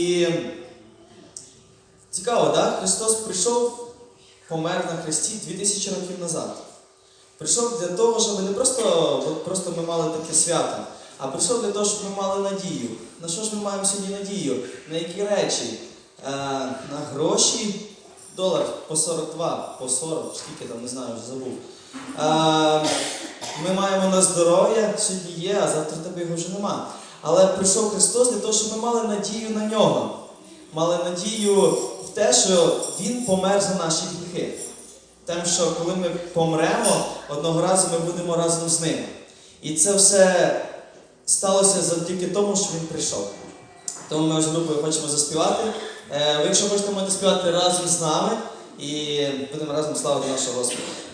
І цікаво, так? Христос прийшов, помер на хресті 2000 років назад. Прийшов для того, щоб не просто, просто ми мали таке свято, а прийшов для того, щоб ми мали надію. На що ж ми маємо сьогодні надію? На які речі? Е, на гроші, долар по 42, по 40, скільки там, не знаю, вже забув. Е, ми маємо на здоров'я, сьогодні є, а завтра тебе його вже нема. Але прийшов Христос для того, щоб ми мали надію на нього. Мали надію в те, що Він помер за наші гріхи. Тим, що коли ми помремо, одного разу ми будемо разом з ним. І це все сталося завдяки тому, що він прийшов. Тому ми з групою хочемо заспівати. Е, Ви, якщо хочете, можете співати разом з нами і будемо разом славити нашого Господа.